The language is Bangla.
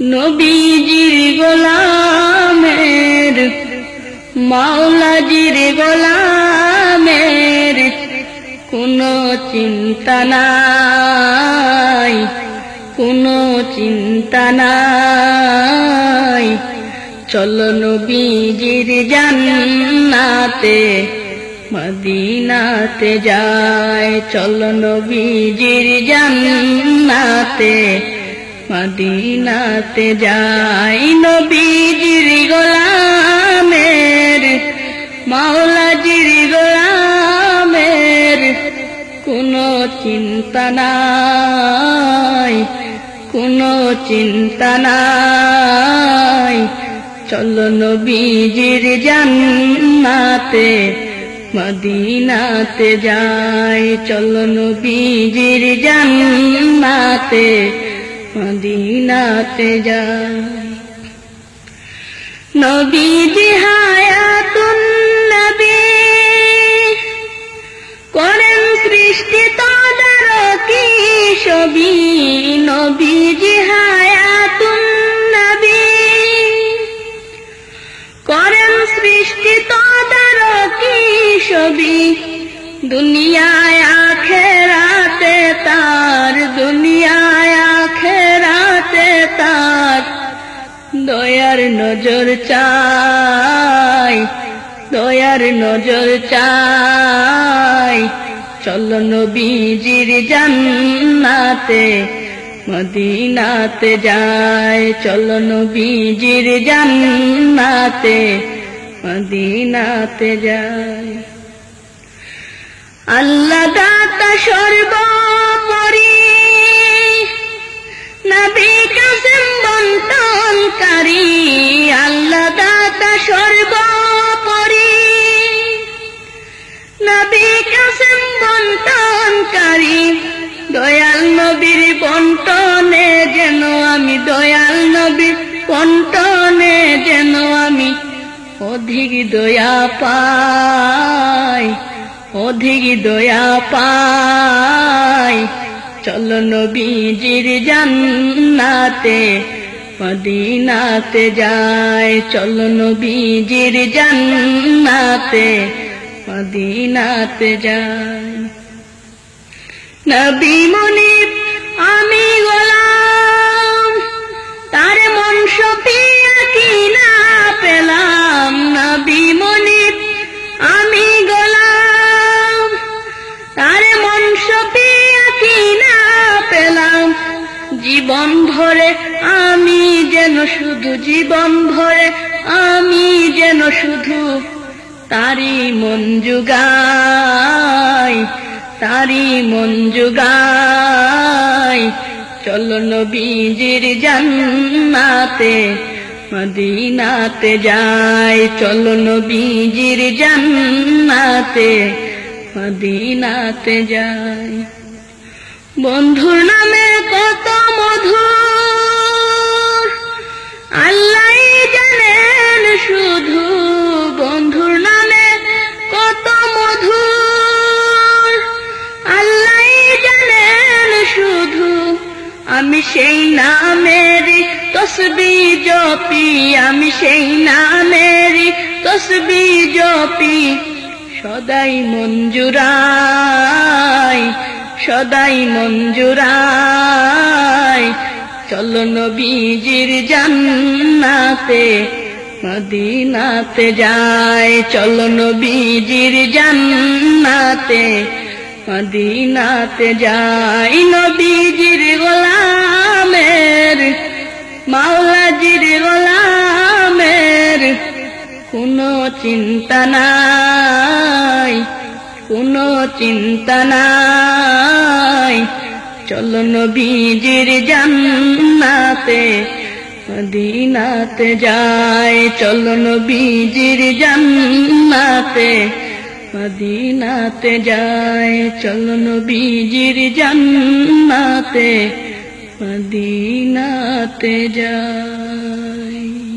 নবীজির গোলামের, মাওলাজির গোলামের কোনো চিন্তা নাই, কোনো চিন্তা নাই। চলো নবীজির জান্নাতে, মদিনাতে যায় চলো নবীজির জান্নাতে মদিনাতে যাই নবীজির গোলামের, মাওলাজির গোলামের। কোনো চিন্তা নাই, কোনো চিন্তা নাই। চলো নবীজির জান্নাতে, মদিনাতে যাই। চলো নবীজির জান্নাতে মদিনাতে যাই নবীজি হায়াতুন নবী করেন সৃষ্টি তদারকি ছবি। নবীজি হায়াতুন নবী করেন সৃষ্টি তদারকি ছবি। দুনিয়ায় দয়ার নজর চাই, দয়ার নজর চাই। চলো নবীজির জান্নাতে, মদিনাতে যায় চলো নবীজির জান্নাতে, মদিনাতে যায় আল্লাহ দাতা সর্বোপরি বন্টনে যেন আমি দয়াল নবীর বন্টনে যেন আমি অধিক দয়া পাই, অধিক দয়া পাই। চলো নবীজির জান্নাতে, মদিনাতে যায় চলো নবীজির জান্নাতে, মদিনাতে যায় নবী মনিব ভরে, আমি যেন শুধু জীবন ভরে, আমি যেন শুধু তারি যুগাই তারি যুগাই চলো নবীজির জান্নাতে, মদিনাতে যাই। চলো নবীজির জান্নাতে, মদিনাতে যাই। বন্ধুর নামে কত মধুর তসবি জপি, আমি সেই নামের তসবি জপি। সদাই মঞ্জুরাই সদাই মঞ্জুরাই। চলো নবীজির জান্নাতে, মদিনাতে যায় চলো নবীজির জান্নাতে, মদিনাতে যাই। চিন্তা নাই, কোনো চিন্তা নাই। চলো নবীজির জান্নাতে, মদিনাতে যায় চলো নবীজির জান্নাতে, মদিনাতে যায় চলো নবীজির জান্নাতে, মদিনাতে যায়